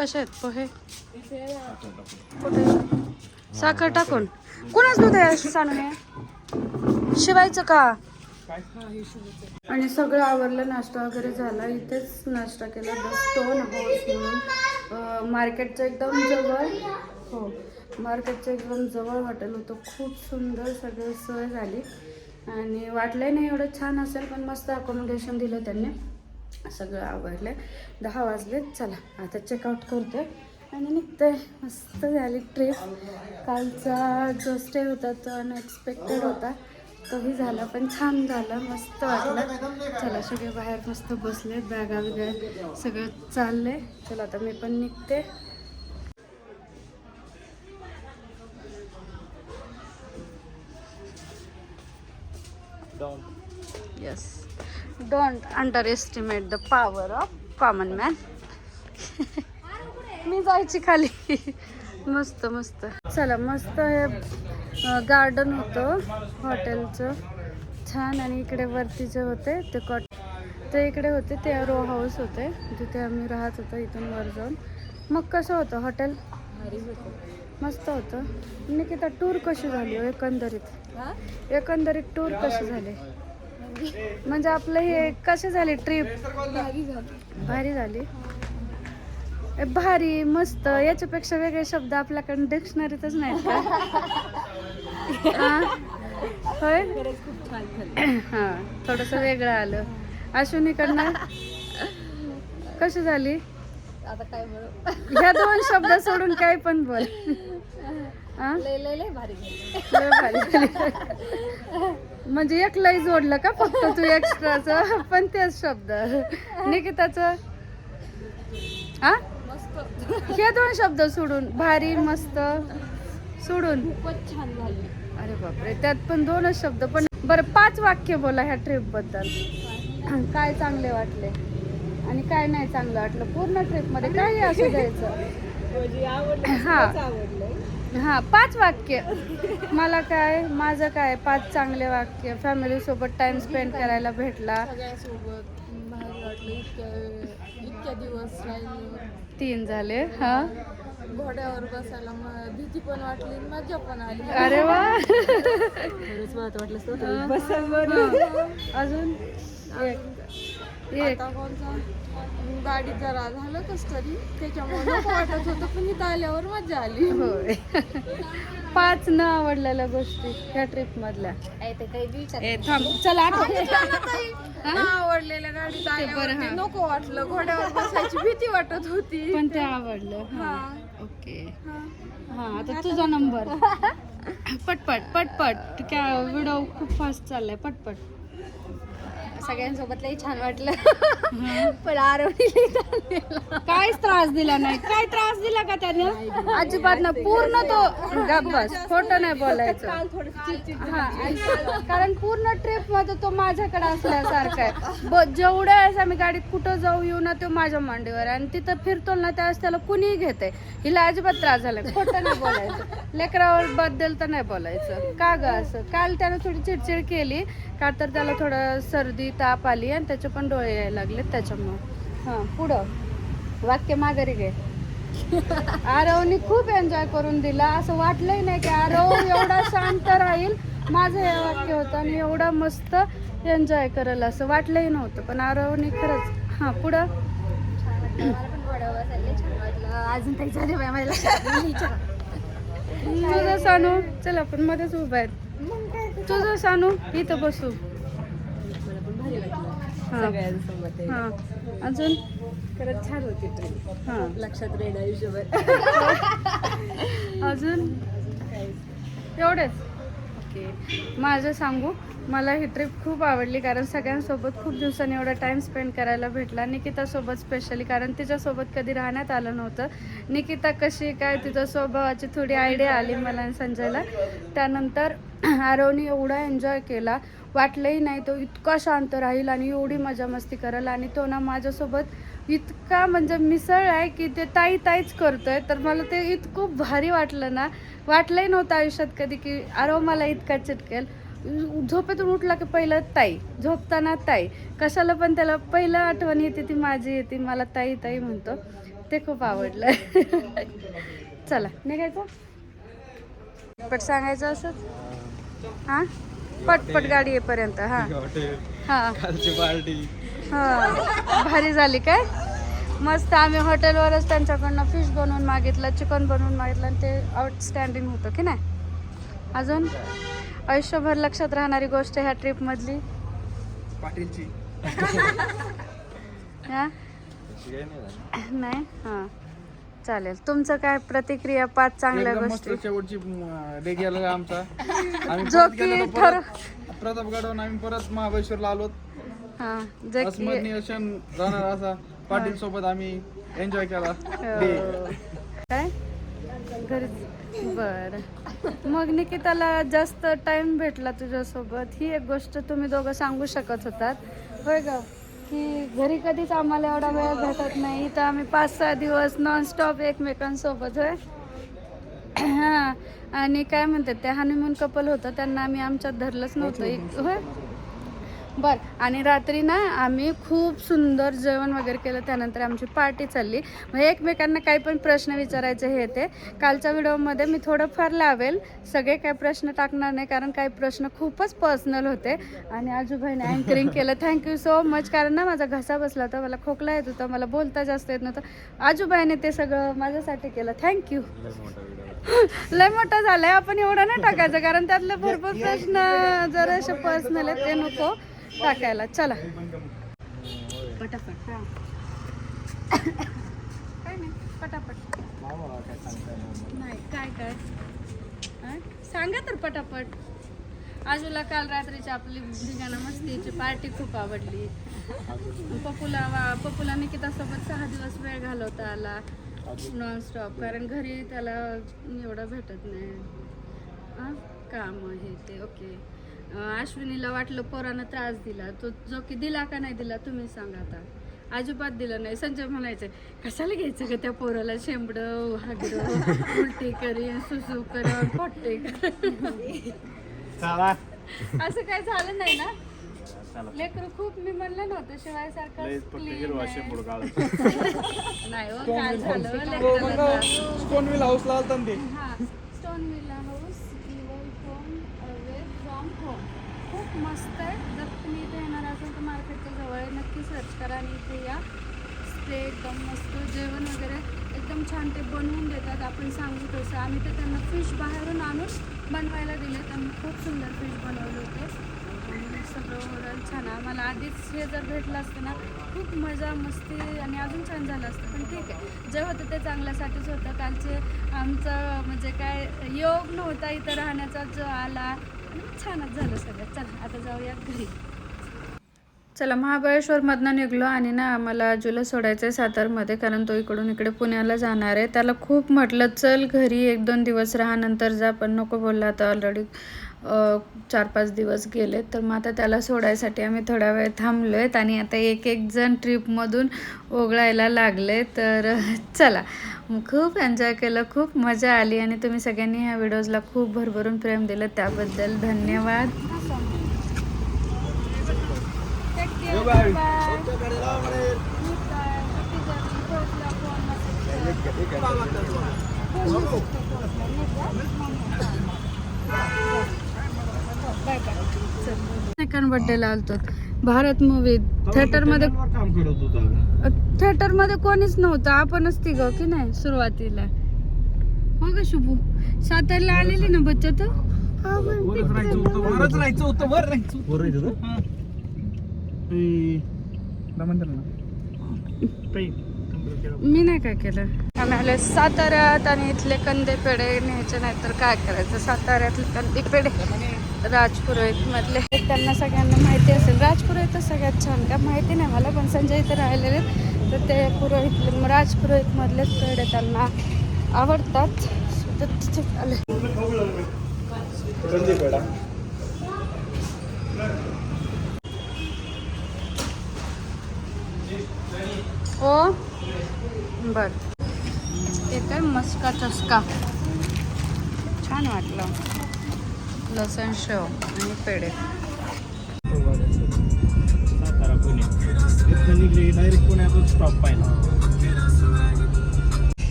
कसे आहेत पोहे कुठे? साखर टाकून. कोणाच दूध आहे सांगून हे? शिवायचं का? आणि सगळं आवरलं नाश्ता वगैरे झाला. इथेच नाश्ता केला. द स्टोन हाऊस म्हणून. मार्केटच्या एकदम जवळ. हो मार्केटच्या एकदम जवळ हॉटेल होतं. खूप सुंदर सगळं सोय झाली. आणि वाटलंही नाही एवढं छान असेल पण मस्त अकोमोडेशन दिलं त्यांनी. सगळं आवडलं दहा वाजले चला. आता चेकआउट करतोय. आणि निघतोय. मस्त झाली ट्रिप कालचा जो स्टे होता तो अनएक्सपेक्टेड होता. तोही झाला पण छान झाला. मस्त वाटलं. चला सगळे बाहेर मस्त बसले. बॅगा वगैरे सगळं चाललंय. चला आता मी पण निघते. Yes don't underestimate the power of common man मी जायची खाली. मस्त मस्त. चला मस्त हे गार्डन होतं हॉटेलचं छान आणि इकडे वरती जे होते ते कॉट ते इकडे होते ते रो हाऊस होते. जिथे आम्ही राहत होतो इथून वर जाऊन. मग कसं होतं हॉटेल मस्त होतं. निकिता टूर कशी झाली हो एकंदरीत? एकंदरीत टूर कशी झाली? म्हणजे आपलं हे कशी झाली ट्रिप भारी झाली. भारी मस्त. याच्यापेक्षा वेगळे शब्द आपल्याकडे डिक्शनरीतच नाहीत का? हा? होय? हा थोडस वेगळं आलं. अश्विनीकडनं? कशी झाली? आता काय ह्या दोन शब्द सोडून काही पण बोल? लय लय लय भारी झाली. लय भारी झाली. म्हणजे एक लय जोडलं का फक्त तू एक्स्ट्राच पण तेच शब्द. निकिताच? हा? हे दोन शब्द सोडून. भारी मस्त. सोडून. खूपच छान झाली. अरे बापरे त्यात पण दोनच शब्द पण बरं पाच वाक्य बोला ह्या ट्रिपबद्दल. काय चांगले वाटले? आणि काय नाही चांगलं वाटलं. पूर्ण ट्रिपमध्ये काही असू द्यायचं. म्हणजे आवडलं हा. आवडलंय. हा पाच वाक्य. मला काय माझं काय पाच चांगले वाक्य. फॅमिली सोबत टाइम स्पेंड करायला भेटला. दिवस तीन झाले हा. घोड्यावर बसायला भीती पण वाटली मजा पण आली. अरे वा. वाटलं. अजून? गाडी जरा झालं कस तरी. त्याच्यामुळे वाटत होतं पण इथं आल्यावर मजा आली. होय. पाच न आवडलेल्या गोष्टी ह्या ट्रिप मधल्या. ते काही ए थांब. चला आवडलेल्या गाडीत नको वाटलं. घोड्यावर बसायची भीती वाटत होती. पण ते आवडलं. हा. ओके. हा. आता तुझा नंबर. पटपट पटपट. काय व्हिडिओ खूप फास्ट चाललाय. पटपट. सगळ्यांसोबत लई छान वाटलं. पण आरवणी काहीच त्रास दिला नाही. काय त्रास दिला का त्यानं? अजिबात ना पूर्ण तो गप बस. खोटं नाही बोलायचं. कारण पूर्ण ट्रिपमध्ये तो माझ्याकडे असल्यासारखा आहे. जेवढ्या वेळेस आम्ही गाडीत कुठं जाऊ येऊ ना तो माझ्या मांडीवर. आणि तिथं फिरतो ना त्यावेळेस त्याला कुणीही घेते. हिला अजिबात त्रास झाला खोटं नाही बोलायचं. लेकरावर बद्दल तर नाही बोलायचं. का ग असं? काल त्यानं थोडी चिडचिड केली. का तर त्याला थोडं सर्दी ताप आली आणि त्याचे पण डोळे यायला लागले त्याच्यामुळं. हां पुढं. वाक्य माघारी घे. आरवनी खूप एन्जॉय करून दिला. असं वाटलंही नाही की आरव एवढा शांत राहील. माझं हे वाक्य होतं आणि एवढा मस्त एन्जॉय करेल असं वाटलंही नव्हतं. पण आरवनी खरंच हां पुढं. अजून तुझं सानू चल आपण मध्येच उभा आहेत तुझं सानू इथं बसू. हां. सगळ्यांसोबत हां. अजून? खरंच छान होती ट्रेन. हां. लक्षात राहील आयुष्यभर. अजून? एवढेच. ओके. माझं सांगू? मला ही ट्रिप खूप आवडली कारण सगळ्यांसोबत खूप दिवसांनी एवढा टाईम स्पेंड करायला भेटला. निकितासोबत स्पेशली कारण तिच्यासोबत कधी राहण्यात आलं नव्हतं. निकिता कशी काय तिच्या स्वभावाची थोडी आयडिया आली मला आणि संजयला. त्यानंतर आरवनी एवढा एन्जॉय केला. वाटलंही नाही तो इतका शांत राहील आणि एवढी मजा मस्ती करेल. आणि तो ना माझ्यासोबत इतका म्हणजे मिसळ आहे की ते ताई ताईच करतोय. तर मला ते इतकं भारी वाटलं ना. वाटलंही नव्हतं आयुष्यात कधी की आरव मला इतका चिटकेल. झोपेतून उठला की पहिलं ताई झोपताना ताई. कशाला पण त्याला पहिलं आठवण येते ती माझी येते मला ताई ताई म्हणतो. ते खूप आवडलं. चला निघायचं? पट सांगायचं असंच हा? पटपट गाडी येईपर्यंत हा. हा. हा. भारी झाली काय? मस्त आम्ही हॉटेलवरच त्यांच्याकडनं फिश बनवून मागितलं चिकन बनवून मागितलं आणि ते आउटस्टँडिंग होतं की नाही? अजून? आयुष्यभर लक्षात राहणारी गोष्ट ह्या ट्रिपमधली. पाटीलची. हा? नाही? हां. चालेल. तुमचं काय प्रतिक्रिया? पाच चांगल्या गोष्टी. शेवटची डे गेला आमचा. आम्ही जो परत की ठर प्रतापगडहून आम्ही परत महाबळेश्वरला आलो. हां जे की स्मरणीय क्षण राहणार असा. पाटील सोबत आम्ही एन्जॉय केला. हो. काय? घरी बर. मग निकिताला जास्त टाइम भेटला तुझ्यासोबत. ही एक गोष्ट तुम्ही दोघं सांगू शकत होतात. होय ग? की घरी कधीच आम्हाला एवढा वेळ भेटत नाही. इथं आम्ही पाच सहा दिवस नॉनस्टॉप एकमेकांसोबत होय? हां. आणि काय म्हणतात ते हनीमून कपल होतं त्यांना आम्ही आमच्यात धरलंच नव्हतं. होय? बर आणि रात्री ना आम्ही खूप सुंदर जेवण वगैरे केलं त्यानंतर आमची पार्टी चालली. मग एकमेकांना काही पण प्रश्न विचारायचे हे ते. कालच्या व्हिडिओमध्ये मी थोडंफार लावेल. सगळे काही प्रश्न टाकणार नाही कारण काही प्रश्न खूपच पर्सनल होते. आणि आजूबाईने अँकरिंग केलं. थँक्यू सो मच कारण ना माझा घसा बसला होता मला खोकला येत होता मला बोलता जास्त येत नव्हतं. आजूबाईने ते सगळं माझ्यासाठी केलं. थँक्यू लय मोठा झालाय. आपण एवढा नाही टाकायचं कारण त्यातले भरपूर प्रश्न जर असे पर्सनल आहेत ते नको. टाकायला चला. पटापट. काय नाही पटापट. नाही काय काय? हा? सांगा तर पटापट. आजूला काल रात्रीची आपली धिगाणा मस्तीची पार्टी खूप आवडली. पप्पूला वा पप्पूला निकितासोबत सहा दिवस वेळ घालवता आला. नॉनस्टॉप कारण घरी त्याला एवढं भेटत नाही. हां? काम हे ते ओके. अश्विनीला वाटलं पोरानं त्रास दिला. तो जो की दिला का नाही दिला तुम्ही सांगा आता. अजिबात दिलं नाही. संजय म्हणायचे कशाला घ्यायचं का त्या पोराला? शेंबडं हागडं उलटी करीन सुसू कर पोट्टे असं काय झालं नाही ना? लेकरू खूप मी म्हणलं नव्हतं शिवाय सारखं नाही हो काय झालं. स्टोन विल हाऊसला आलता ना ते? हा स्टोन विला मस्त आहे. जर तुम्ही इथे येणार असाल तर मार्केटच्या जवळ आहे नक्की सर्च करा आणि इथे या. स्टे एकदम मस्त. जेवण वगैरे एकदम छान ते बनवून देतात. आपण सांगू तसं. आम्ही तर त्यांना फिश बाहेरून आणून बनवायला दिले त्यांनी खूप सुंदर फिश बनवले होते. आणि सगळं ओव्हरऑल छान आहे. आम्हाला आधीच हे जर भेटलं असतं ना खूप मजा मस्ती आणि अजून छान झालं असतं. पण ठीक आहे. जे होतं ते चांगल्यासाठीच होतं. कालचे आमचं म्हणजे काय योग नव्हता इथं राहण्याचा जो आला. छानच झालं सगळं. चला आता जाऊया घरी. चला महाबळेश्वरमधनं निघलो आणि ना आम्हाला आजूला सोडायचं आहे सातारमध्ये कारण तो इकडून इकडे पुण्याला जाणार आहे. त्याला खूप म्हटलं चल घरी एक दोन दिवस राहा नंतर जा. पण नको बोलला आता ऑलरेडी चार पाच दिवस गेले तर मग आता त्याला सोडायसाठी आम्ही थोडा वेळ थांबलो आहेत आणि आता एक एक जण ट्रिपमधून ओघळायला लागले तर चला खूप एन्जॉय केलं खूप मजा आली आणि तुम्ही सगळ्यांनी ह्या व्हिडिओजला खूप भरभरून प्रेम दिलं त्याबद्दल धन्यवाद. सेकंड बर्थडेला आलतो. भारत मूवी थिएटरमध्ये काम करत होता थिएटरमध्ये कोणीच नव्हतं आपणच तिघ की नाही सुरुवातीला हो का शुभू सातारला आलेली ना बच्चा तर वरच राहायचं होतं वरच राहायचं होतं वर राहायचं होतं. वर राहायचं होतं? हा. ना? मी नाही काय केलं आम्ही आले साताऱ्यात आणि इथले कंदे पेढे न्यायचे नाही तर काय करायचं? साताऱ्यातले कंदे पेढे राजपुरोहित मधले त्यांना सगळ्यांना माहिती असेल. राजपुरोहित सगळ्यात छान. का माहिती नाही मला पण संजय इथे राहिलेले तर ते पुरोहित राजपुरोहित मधलेच पेढे त्यांना आवडतात. ओ बर. ते काय मस्का चस्का. छान वाटलं. लसण शेव आणि पेढे.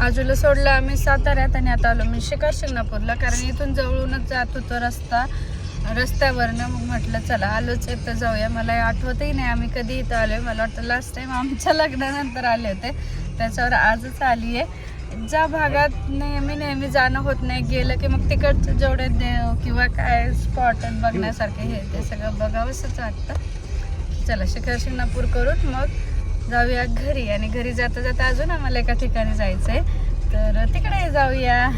आजूला सोडलं आम्ही साताऱ्यात आणि आता आलो मी शिकार शिंगणापूरला कारण इथून जवळूनच जात होतो रस्ता. रस्त्यावरनं मग म्हटलं चला आलोच इथं जाऊया. मला आठवतही नाही आम्ही कधी इथं आलो मला वाटतं लास्ट टाइम आमच्या लग्नानंतर आले होते. त्याच्यावर आजच आली आहे ज्या भागात नेहमी नेहमी जाणं होत नाही गेलं की मग तिकडचं जेवढे देव किंवा काय स्पॉट आहेत बघण्यासारखे हे ते सगळं बघावंसंच वाटतं. चला शिखर शिंगणापूर करून मग जाऊया घरी. आणि घरी जाता जाता अजून आम्हाला एका ठिकाणी जायचं आहे तर तिकडे जाऊया.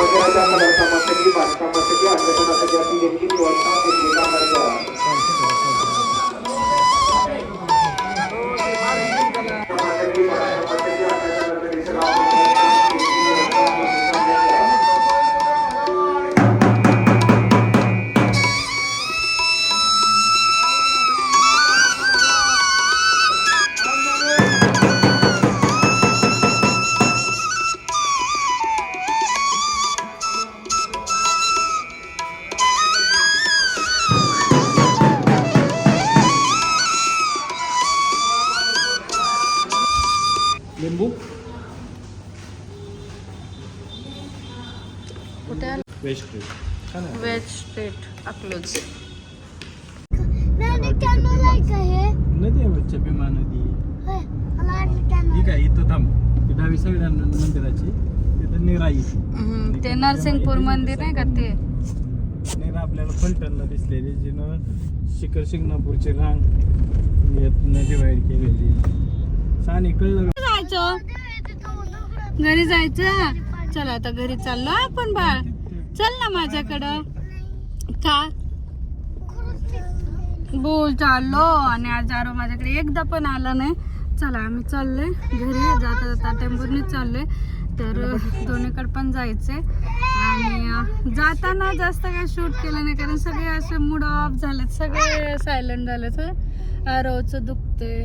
मंदिराच्या बांधकामासाठी बांधकामासाठी अन्नदानासाठी अशी नेमकी व्यवस्था केली आहे बच्चा भीमा नदी ठीक आहे इथं थांब. ती डावी सगळ्या मंदिराची. तिथं निराई हम्म, ते नरसिंगपूर मंदिर नाही का ते? निरा आपल्याला फलटणला दिसलेली जिनं शिखर शिंगणापूरची रांग यातनं डिवाइड केलेली. सानी कळलं का? जायचं? घरी जायचं? चला आता घरी चाललो आपण बाळ. चल ना माझ्याकडं. का बोल चाललो. आणि आज आरो माझ्याकडे एकदा पण आला नाही. चला आम्ही चाललोय. घरी जाता जाता टेम्पोनीच चाललोय. तर दोन्हीकडे पण जायचंय. आणि जाताना जास्त काय शूट केलं नाही कारण सगळे असे मूड ऑफ झालेत. सगळे सायलेंट झालेत आरोचं दुखते